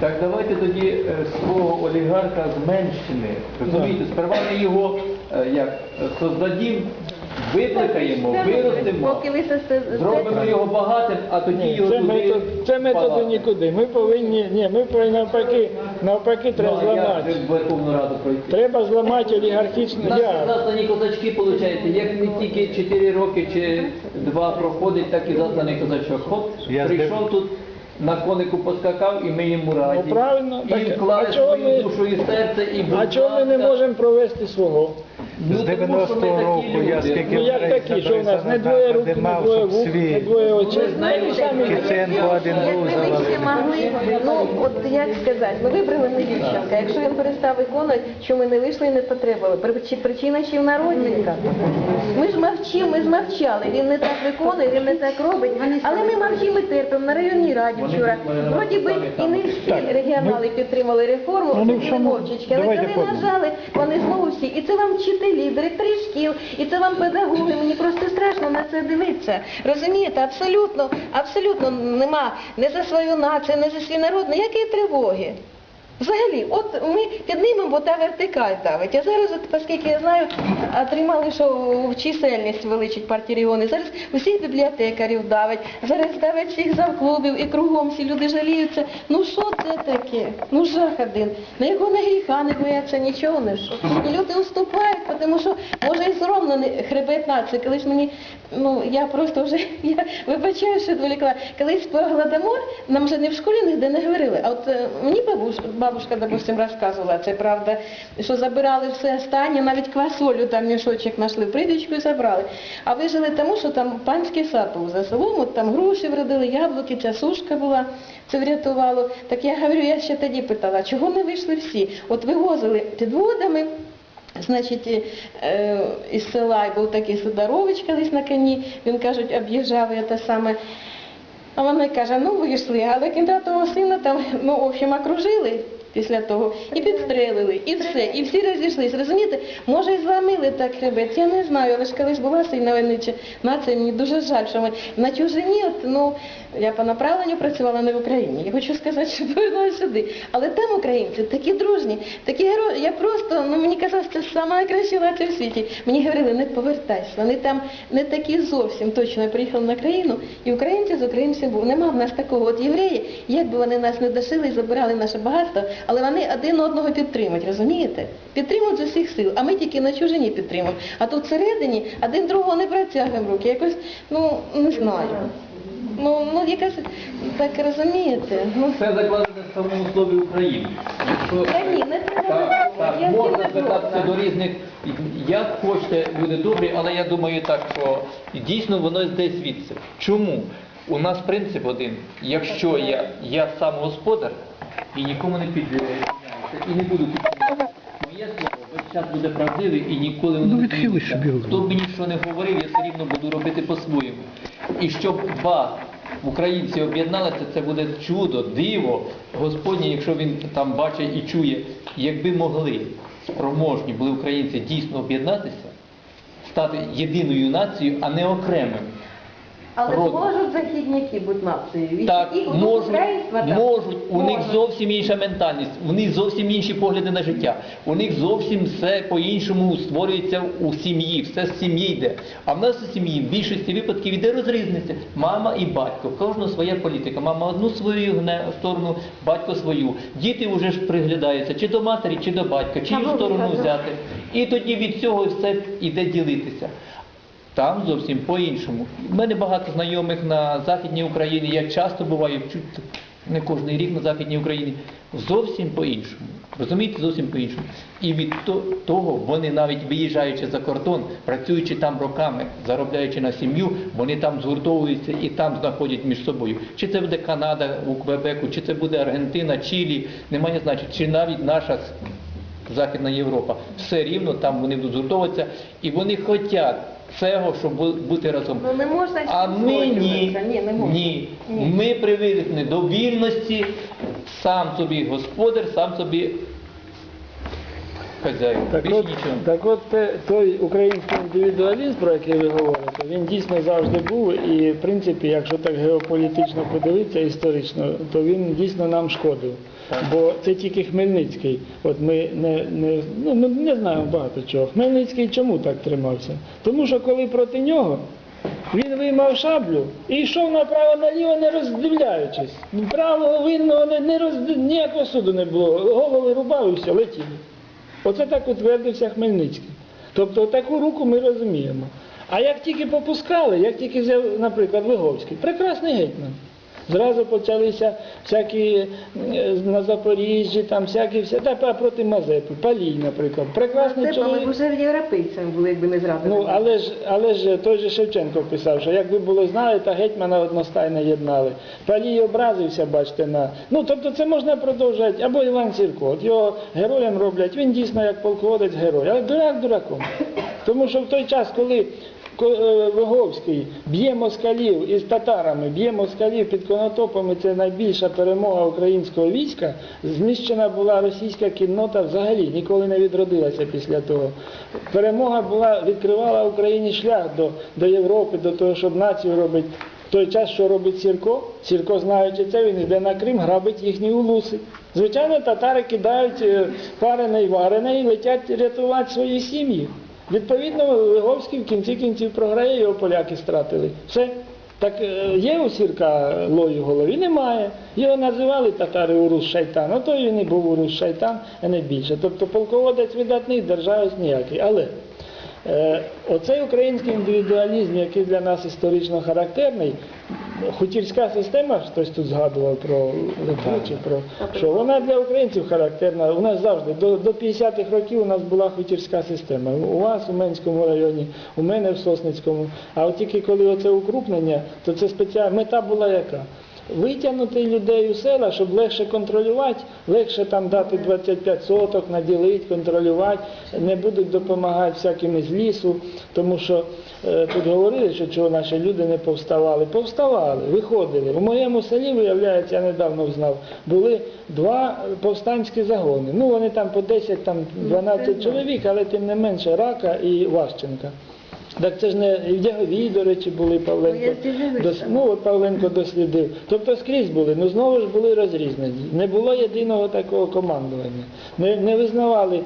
Так давайте тоді е, свого олігарха зменшимо. Розумієте, сперва ми його е, як е, создадім, викликаємо, виростимо, Поки ви це все зробимо його багатим, а тоді Ні, його це, туди метод, це методи впалати. нікуди. Ми повинні, ні, ми повинні навпаки, навпаки треба Ну, а як зламати. в Верховну Раду пройти? Треба зламати олігархічну У нас я. заслані козачки, виходить, як не тільки 4 роки чи 2 проходить, так і засланий козачок. Хоп, Я прийшов тут, на конику поскакав і ми йому раді. Ну, правильно, І так, вклали а чого свою ми- душу і серце, і А чого ми не ласка. можемо провести свого? Ну, З тому що ми 90-го року я скільки Ну як людей такі, що в нас не двоє рук, не двоє вух, не двоє очей. Знаєте, Ми самі Киценко один був Якби ми всі могли, ну от як сказати, ми вибрали не Ющенка. Якщо він перестав виконувати, що ми не вийшли і не потребували. Причі- Причина ще в народника. Ми ж мовчимо, ми ж мовчали. Він не так виконує, він не так робить. Але ми мовчимо і терпимо на районній раді вчора. Вроді би і не всі регіонали підтримали реформу, Вони в не мовчечки, але Давайте коли нажали, вони знову всі. І це вам вчителі, директори шкіл, і це вам педагоги. Мені просто страшно на це дивитися. Розумієте, абсолютно, абсолютно нема не за свою націю, не за свій народ, ніякої тривоги. Взагалі, от ми піднімемо, бо та вертикаль давить. А зараз, от, оскільки я знаю, отримали, що в чисельність величить партії регіони. Зараз усіх бібліотекарів давить, зараз давить всіх завклубів і кругом всі люди жаліються. Ну що це таке? Ну жах один. На його не гріха не бояться, нічого не що. І люди уступають, тому що може і соромно хребет нації. Колись мені, ну я просто вже я вибачаю, що відволікла. Колись по Гладомор нам вже не в школі ніде не говорили. А от е, мені бабушка, бабушка, допустим, розказувала, це правда, що забирали все останнє, навіть квасолю там мішочок знайшли, придічку і забрали. А вижили тому, що там панський сад був за селом, от там груші вродили, яблуки, ця сушка була, це врятувало. Так я говорю, я ще тоді питала, чого не вийшли всі? От вивозили підводами. Значить, е, із села і був такий Сидорович колись на коні, він кажуть, об'їжджав і те саме. А вона каже, ну вийшли, але кіндратого сина там, ну, в общем, окружили після того і підстрелили, і все, і всі розійшлись. Розумієте, може і зламили так хребет, я не знаю, але ж колись була сильна войнича нація, мені дуже жаль, що ми на чужині, от, ну, я по направленню працювала не в Україні. Я хочу сказати, що повернулася сюди. Але там українці такі дружні, такі герої. Я просто, ну мені казалось, це сама найкраща нація в світі. Мені говорили, не повертайся. Вони там не такі зовсім точно Я приїхала на країну, і українці з українців був. Нема в нас такого. От євреї, як би вони нас не дошили і забирали наше багатство, але вони один одного підтримують, розумієте? Підтримують з усіх сил, а ми тільки на чужині підтримуємо. А тут всередині один другого не протягуємо руки. Якось, ну не знаю. Ну, ну якась так розумієте. Ну, Це закладено в самому слові України. Якщо- Та ні, не треба. Так, так, Я можна не звертатися до різних, як хочете, люди добрі, але я думаю так, що дійсно воно десь звідси. Чому? У нас принцип один. Якщо я, я сам господар і нікому не підляюся, і не буду підляюся, моє слово весь час буде правдиве і ніколи воно не зміниться. Хто б мені що не говорив, я все рівно буду робити по-своєму. І щоб два українці об'єдналися, це буде чудо, диво Господнє, якщо він там бачить і чує, якби могли спроможні були українці дійсно об'єднатися, стати єдиною нацією, а не окремим. Але Род. можуть західники бути нацією. І Так, їх можуть, там. можуть, у них зовсім інша ментальність, у них зовсім інші погляди на життя, у них зовсім все по-іншому створюється у сім'ї, все з сім'ї йде. А в нас у сім'ї в більшості випадків йде розрізниця. Мама і батько, в кожного своя політика. Мама одну свою гне сторону, батько свою. Діти вже ж приглядаються чи до матері, чи до батька, чию сторону взяти. І тоді від цього все йде ділитися. Там зовсім по-іншому. У мене багато знайомих на Західній Україні, я часто буваю, чуть не кожен рік на Західній Україні, зовсім по-іншому. Розумієте, зовсім по-іншому. І від того вони навіть виїжджаючи за кордон, працюючи там роками, заробляючи на сім'ю, вони там згуртовуються і там знаходять між собою. Чи це буде Канада у Квебеку, чи це буде Аргентина, Чилі, немає значення, чи навіть наша Західна Європа. Все рівно там вони будуть згуртовуватися, і вони хочуть цього, щоб бути разом. Ну не можна А ми ні. Ні, не можна. ні. Ні. Ми привикли до вільності, сам собі господар, сам собі хазяїн. Так Більше от, нічого. так от те- той український індивідуалізм, про який ви говорите, він дійсно завжди був. І в принципі, якщо так геополітично подивитися історично, то він дійсно нам шкодив. Так. Бо це тільки Хмельницький. От ми не, не, ну, ми не знаємо багато чого. Хмельницький чому так тримався? Тому що коли проти нього він виймав шаблю і йшов направо-наліво, не роздивляючись. Правого винного не, не роз... ніякого суду не було. Голови рубав і все, летіли. Оце так утвердився Хмельницький. Тобто таку руку ми розуміємо. А як тільки попускали, як тільки взяв, наприклад, Виговський, прекрасний гетьман. Зразу почалися всякі е, на Запоріжжі, там всякі всі, та проти Мазепи, Палій, наприклад. Прекрасний ми чоловік. б вже європейцями були, якби не зрадили. Ну, але ж, але ж той же Шевченко писав, що якби було знали, та гетьмана одностайно єднали. Палій образився, бачите, на. Ну, тобто це можна продовжувати. Або Іван Сірко. От його героєм роблять, він дійсно як полководець герой, але дурак дураком. Тому що в той час, коли ко- Виговський б'є москалів із татарами, б'є москалів під Конотопами, це найбільша перемога українського війська. Знищена була російська кіннота взагалі, ніколи не відродилася після того. Перемога була, відкривала Україні шлях до, до Європи, до того, щоб націю робити. В той час, що робить Сірко, Сірко, знаючи це, він йде на Крим, грабить їхні улуси. Звичайно, татари кидають е, парене і варене і летять рятувати свої сім'ї. Відповідно, Леговський в кінці кінців програє, його поляки стратили. Все. Так е, є у Сірка лої в голові? Немає. Його називали татари Урус Шайтан, а то він і був Урус Шайтан, а не більше. Тобто полководець видатний, державець ніякий. Але Е, Оцей український індивідуалізм, який для нас історично характерний, хутірська система, хтось тут згадував про Литву, чи про що вона для українців характерна. У нас завжди до, до 50-х років у нас була хутірська система. У вас у Менському районі, у мене в Сосницькому. А от тільки коли оце укрупнення, то це спеціальна мета була яка? Витягнути людей у села, щоб легше контролювати, легше там дати 25 соток, наділити, контролювати, не будуть допомагати всякими з лісу, тому що е, тут говорили, що чого наші люди не повставали. Повставали, виходили. У моєму селі, виявляється, я недавно знав, були два повстанські загони. Ну вони там по 10, там 12 чоловік, але тим не менше Рака і Ващенка. Так це ж не і в Дяговій, до речі, були Павленко. Ну. Дос- Ну, от Павленко дослідив. Тобто скрізь були, ну знову ж були розрізнені. Не було єдиного такого командування. Не, не визнавали.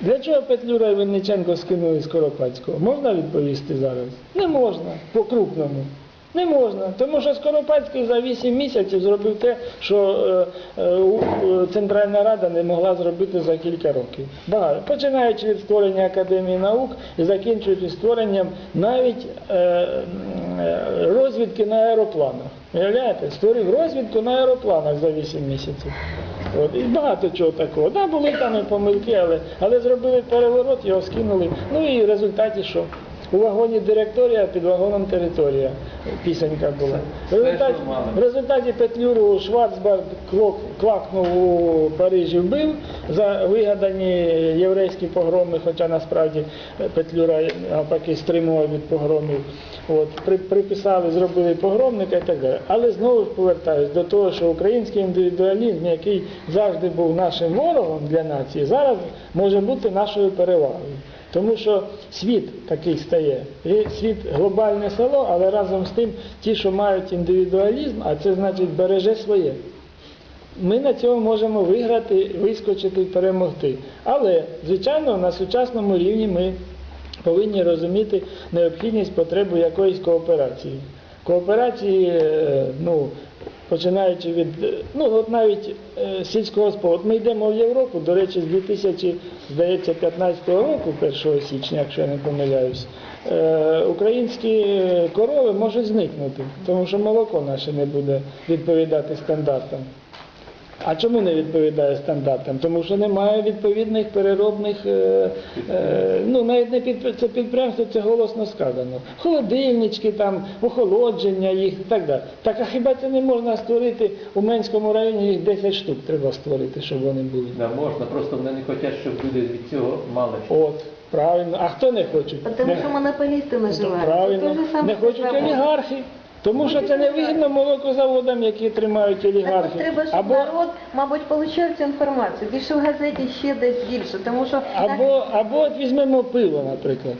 Для чого Петлюра і Винниченко скинули Скоропадського? Можна відповісти зараз? Не можна, по-крупному. Не можна, тому що Скоропадський за 8 місяців зробив те, що е, е, е, Центральна Рада не могла зробити за кілька років. Багато. Починаючи від створення Академії наук і закінчуючи створенням навіть розвідки на аеропланах. Уявляєте? Створив розвідку на аеропланах за 8 місяців. От, і багато чого такого. Да, були там і помилки, але, але зробили переворот, його скинули. Ну і в результаті що? У вагоні директорія, під вагоном територія. Пісенька була. В результаті, в результаті Петлюру Шварцберг крок, квакнув у Парижі вбив за вигадані єврейські погроми, хоча насправді Петлюра навпаки стримував від погромів. От, при, приписали, зробили погромника і так далі. Але знову ж повертаюсь до того, що український індивідуалізм, який завжди був нашим ворогом для нації, зараз може бути нашою перевагою. Тому що світ такий стає. Світ глобальне село, але разом з тим ті, що мають індивідуалізм, а це значить береже своє. Ми на цьому можемо виграти, вискочити перемогти. Але, звичайно, на сучасному рівні ми повинні розуміти необхідність потребу якоїсь кооперації. Кооперації, е, ну, починаючи від, е, ну от навіть е, сільського. От ми йдемо в Європу, до речі, з 2015 року, 1 січня, якщо я не помиляюсь, е, українські корови можуть зникнути, тому що молоко наше не буде відповідати стандартам. А чому не відповідає стандартам? Тому що немає відповідних переробних, е, е, ну навіть не під це підприємство, це голосно сказано. Холодильнички, там, охолодження їх і так далі. Так а хіба це не можна створити у Менському районі їх 10 штук треба створити, щоб вони були. Да, можна, просто вони не хочуть, щоб люди від цього мали. От, правильно. А хто не хоче? Тому Не- що монополісти Ну, наживають. Правильно. Це те же саме Не хочуть олігархи. Тому що це не вигідно молокозаводам, які тримають Так олігархи. треба, щоб Або, народ, мабуть, отримав цю інформацію. Більше в газеті ще десь більше, тому що або, або от візьмемо пиво, наприклад.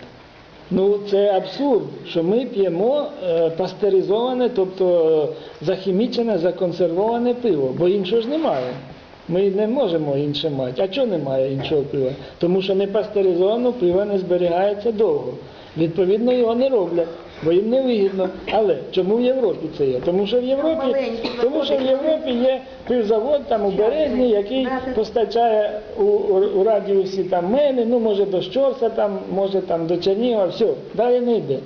Ну це абсурд, що ми п'ємо е, пастеризоване, тобто е, захімічене, законсервоване пиво, бо іншого ж немає. Ми не можемо інше мати. А чого немає іншого пива? Тому що не пастеризоване пиво не зберігається довго. Відповідно, його не роблять, бо їм не вигідно. Але чому в Європі це є? Тому що в Європі, тому що в Європі є півзавод там у Березні, який постачає у, у, у радіусі там мене, ну може до Щорса, там, може там до Чернігова, все, далі не йде.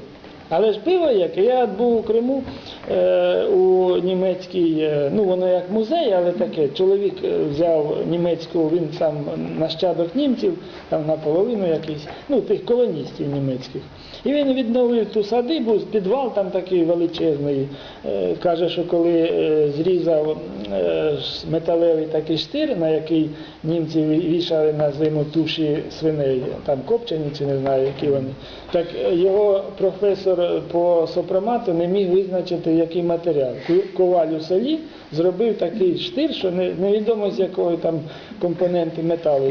Але ж пиво яке, я був у Криму е, у німецькій, е, ну воно як музей, але таке, чоловік е, взяв німецьку, він сам нащадок німців, там наполовину якийсь, ну тих колоністів німецьких. І він відновив ту садибу, підвал там такий величезний. Е, Каже, що коли е, зрізав е, металевий такий штир, на який німці вішали на зиму туші свиней, там копчені чи не знаю, які вони. Так е, його професор по сопромату не міг визначити, який матеріал. Коваль у селі зробив такий штир, що не- невідомо з якої там компоненти металу.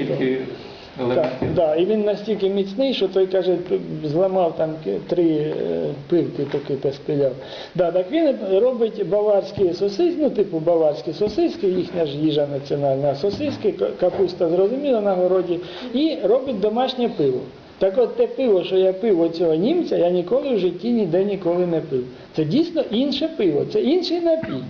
Так, да, і він настільки міцний, що той каже, зламав там три е, пилки таки поспіляв. Да, так він робить баварські сосиски, ну типу баварські сосиски, їхня ж їжа національна, сосиски, капуста зрозуміла на городі, і робить домашнє пиво. Так от те пиво, що я пив у цього німця, я ніколи в житті ніде ніколи не пив. Це дійсно інше пиво, це інший напій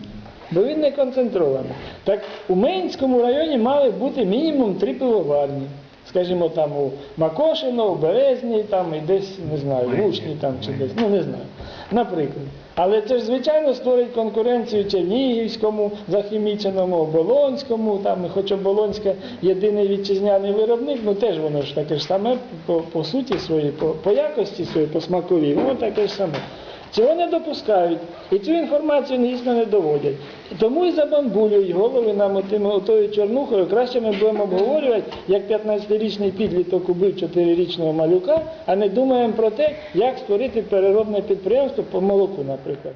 бо він не концентрований. Так у Менському районі мали бути мінімум три пивоварні. Скажімо, там у Макошино, у Березні, там і десь, не знаю, в Лучні там чи десь, ну не знаю. Наприклад. Але це ж, звичайно, створить конкуренцію Чернігівському, захіміченому, Оболонському, там, хоч Оболонська єдиний вітчизняний виробник, ну теж воно ж таке ж саме по, по суті своїй, по, по якості своїй, по смаковій, воно таке ж саме. Цього не допускають і цю інформацію дійсно не доводять. Тому і забамбулюють голови нам отою чорнухою. Краще ми будемо обговорювати, як 15-річний підліток убив 4-річного малюка, а не думаємо про те, як створити переробне підприємство по молоку, наприклад.